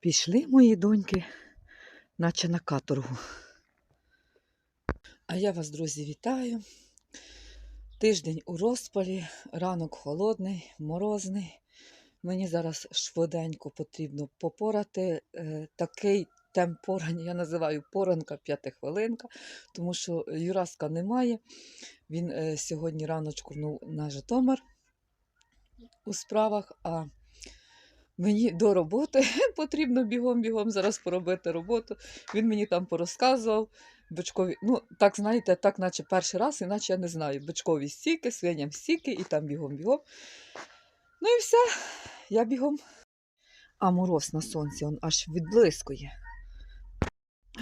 Пішли мої доньки, наче на каторгу. А я вас, друзі, вітаю. Тиждень у розпалі, ранок холодний, морозний. Мені зараз швиденько потрібно попорати. Е, такий темп порання я називаю поранка п'ятихвилинка, тому що Юраска немає. Він е, сьогодні раночку ну, на Житомир у справах, а мені до роботи потрібно бігом-бігом зараз поробити роботу. Він мені там порозказував. Бичкові, ну, так знаєте, так, наче перший раз, іначе я не знаю. Бичкові стіки, свиням стіки, і там бігом-бігом. Ну і все, я бігом. А мороз на сонці он аж відблискує.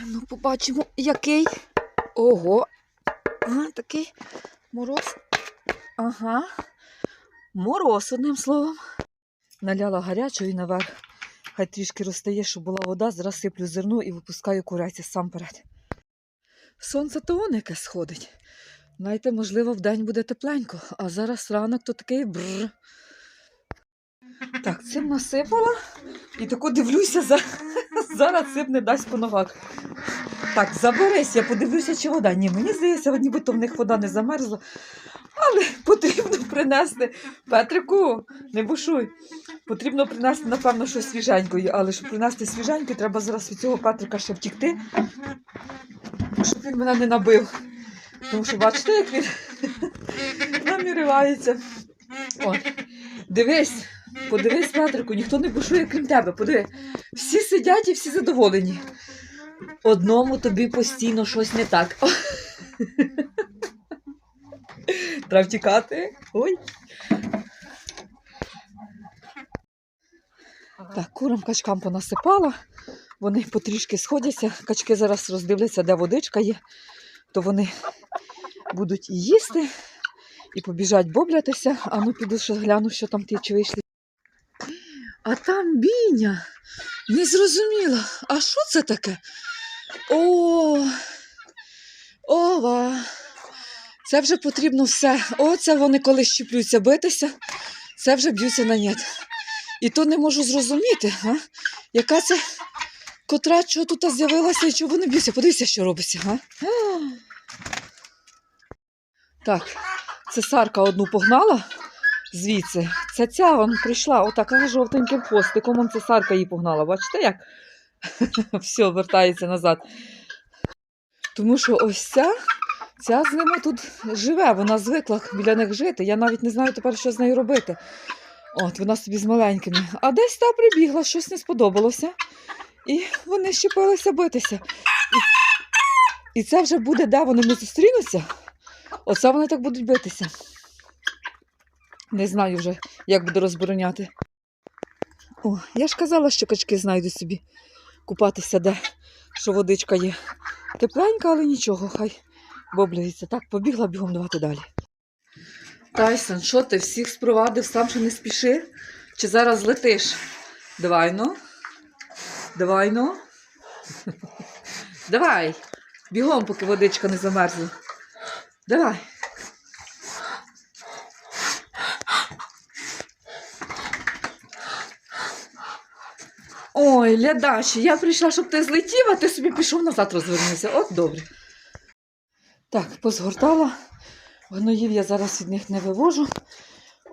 Ну, побачимо, який. Ого. Ага, такий мороз. Ага. Мороз, одним словом. Наляла гарячої наверх. Хай трішки розтає, щоб була вода, зараз сиплю зерно і випускаю куреці сам перед. Сонце то он яке сходить. Знаєте, можливо, вдень буде тепленько, а зараз ранок то такий бррр. Так, цим насипала і тако дивлюся, за... зараз цим не дасть по ногах. Так, заберись, я подивлюся, чи вода. Ні, мені здається, нібито в них вода не замерзла. Але потрібно принести. Петрику, не бушуй. Потрібно принести, напевно, щось свіженької, але щоб принести свіженьке, треба зараз від цього Петрика ще втікти, щоб він мене не набив. Тому що бачите, як він наміривається. От. Дивись, подивись, Петрику, ніхто не бушує, крім тебе. Подиви. Всі сидять і всі задоволені. Одному тобі постійно щось не так. Треба втікати. Ой. Так, курам качкам понасипала. Вони потрішки сходяться. Качки зараз роздивляться, де водичка є, то вони будуть їсти, і побіжать боблятися. А ну піду ще гляну, що там ті чи вийшли. А там біня. Не зрозуміла. А що це таке? О, ова. Це вже потрібно все. Оце вони коли щіплюються битися, це вже б'ються на нет. І то не можу зрозуміти, а? яка це котра чого тут з'явилася і чого вони б'ються. Подивіться, що робиться. А? Так, цесарка одну погнала звідси. Це ця вон прийшла отака жовтеньким хвостиком, он цесарка її погнала. Бачите як? Все, вертається назад. Тому що ось ця, ця з ними тут живе, вона звикла біля них жити. Я навіть не знаю тепер, що з нею робити. От, вона собі з маленькими. А десь та прибігла, щось не сподобалося. І вони щепилися битися. І, і це вже буде, де вони не зустрінуться. Оце вони так будуть битися. Не знаю вже, як буду розбороняти. О, я ж казала, що качки знайдуть собі купатися, де що водичка є. Тепленька, але нічого, хай бобляється. Так, побігла бігом давати далі. Тайсон, що ти всіх спровадив, сам ще не спіши? Чи зараз летиш? Давай ну. Давай ну. Давай. Бігом, поки водичка не замерзла. Давай. Ой, лядаші, я прийшла, щоб ти злетів, а ти собі пішов назад розвернувся. От добре. Так, позгортала. Гноїв я зараз від них не вивожу.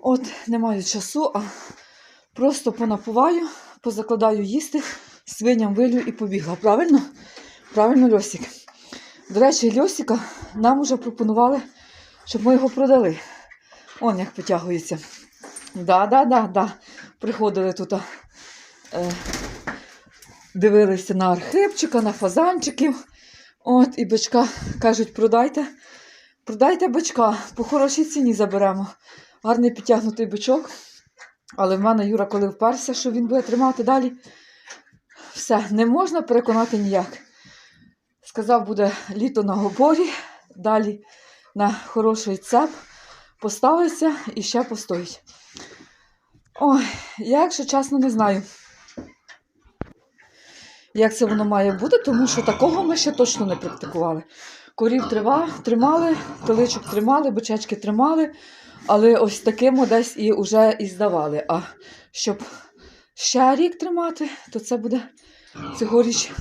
От, не маю часу, а просто понапуваю, позакладаю їсти, свиням вилю і побігла. Правильно? Правильно, Льосик. До речі, Льосика нам уже пропонували, щоб ми його продали. Он як потягується. Да, да, да, да. Приходили тут. Е, дивилися на архипчика, на фазанчиків. От, і бичка кажуть, продайте. Продайте бичка, по хорошій ціні заберемо. Гарний підтягнутий бичок. Але в мене Юра, коли вперся, що він буде тримати далі, все, не можна переконати ніяк. Сказав, буде літо на гоборі, далі на хороший цеп, поставиться і ще постоїть. Ой, я, якщо чесно, не знаю, як це воно має бути, тому що такого ми ще точно не практикували. Корів тримали, теличок тримали, бичечки тримали, але ось таким десь і вже і здавали. А щоб ще рік тримати, то це буде цьогоріч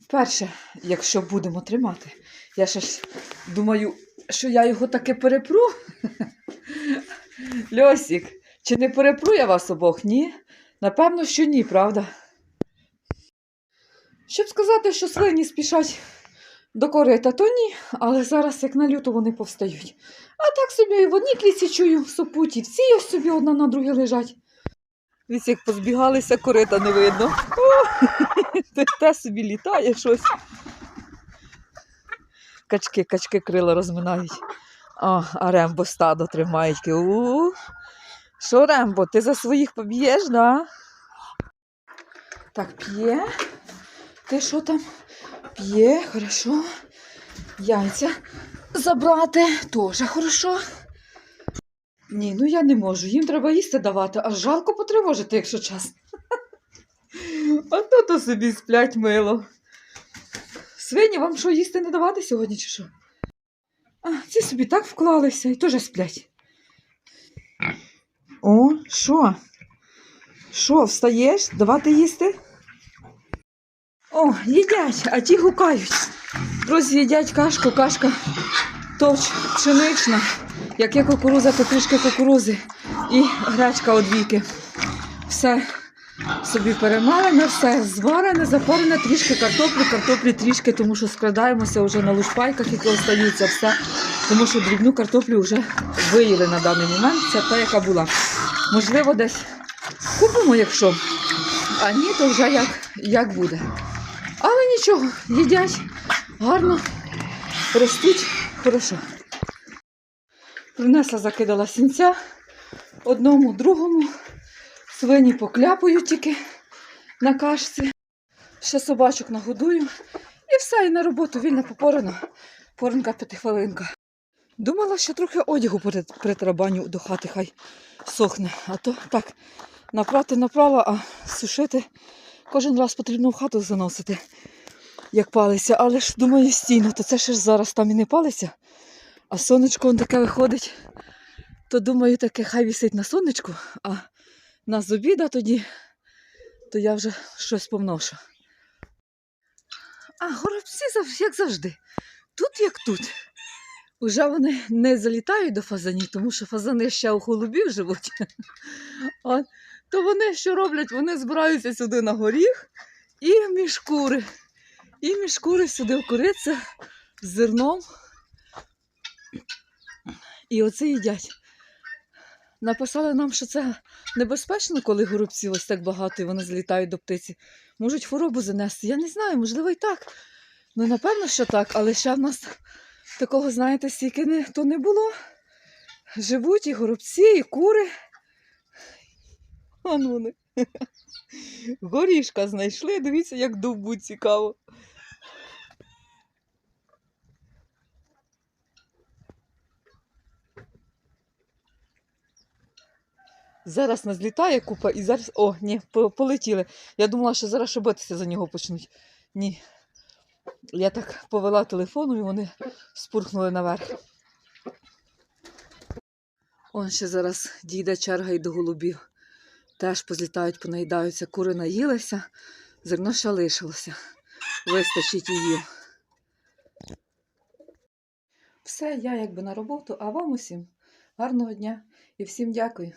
вперше, якщо будемо тримати. Я ще ж думаю, що я його таки перепру. Льосік, чи не перепру я вас обох? Ні? Напевно, що ні, правда? Щоб сказати, що свині спішать до корита, то ні, але зараз, як на люту, вони повстають. А так собі і в одній кліці чую сопуті, всі ось собі одна на друге лежать. Вісь, як позбігалися, корита не видно. О, те, те собі літає щось. Качки, качки крила розминають. О, а Рембо стадо тримають. Що, Рембо, ти за своїх поб'єш, да? Так, п'є. Ти що там? П'є, хорошо. Яйця забрати теж хорошо. Ні, ну я не можу. Їм треба їсти давати, аж жалко потривожити, якщо чесно. А то то собі сплять мило. Свині, вам що, їсти не давати сьогодні, чи що? А, ці собі так вклалися і теж сплять. О, що? Що, встаєш? Давати їсти? О, їдять, а ті гукають. Друзі, їдять кашку, кашка товч пшенична. Як є кукуруза, то трішки кукурузи і гречка одвіки. Все собі перемалене, все зварене, запарене, трішки картоплі, картоплі трішки, тому що скрадаємося вже на лушпайках, які остаються, все. Тому що дрібну картоплю вже виїли на даний момент. Це та, яка була. Можливо, десь купимо, якщо. А ні, то вже як, як буде. Нічого, їдять гарно, ростуть хорошо. Принесла, закидала сінця одному, другому. Свині покляпую тільки на кашці. Ще собачок нагодую. І все, і на роботу вільно попорано. Порнка п'ятихвилинка. Думала, що трохи одягу притарабаню до хати, хай сохне. А то так, напрати направо, а сушити кожен раз потрібно в хату заносити, як палиться. Але ж думаю, стійно, то це ще ж зараз там і не палиться. А сонечко он таке виходить, то думаю, таке хай вісить на сонечку, а на з обіда тоді, то я вже щось помношу. А горобці як завжди. Тут як тут. Уже вони не залітають до фазанів, тому що фазани ще у голубів живуть. А, то вони що роблять? Вони збираються сюди на горіх і між шкури. І між шкури сюди вкориться з зерном. І оце їдять. Написали нам, що це небезпечно, коли горобців ось так багато і вони злітають до птиці. Можуть хворобу занести. Я не знаю, можливо, і так. Ну, напевно, що так, але ще в нас такого, знаєте, стільки не, то не було. Живуть і горобці, і кури. Ну вони. Горішка знайшли, дивіться, як довбуть цікаво. Зараз нас літає купа і зараз. О, ні, полетіли. Я думала, що зараз ще битися за нього почнуть. Ні. Я так повела телефоном і вони спурхнули наверх. Он ще зараз дійде черга і до голубів. Теж позлітають, понаїдаються. Кури наїлися, зерно ще лишилося. Вистачить її. Все, я якби на роботу, а вам усім гарного дня і всім дякую.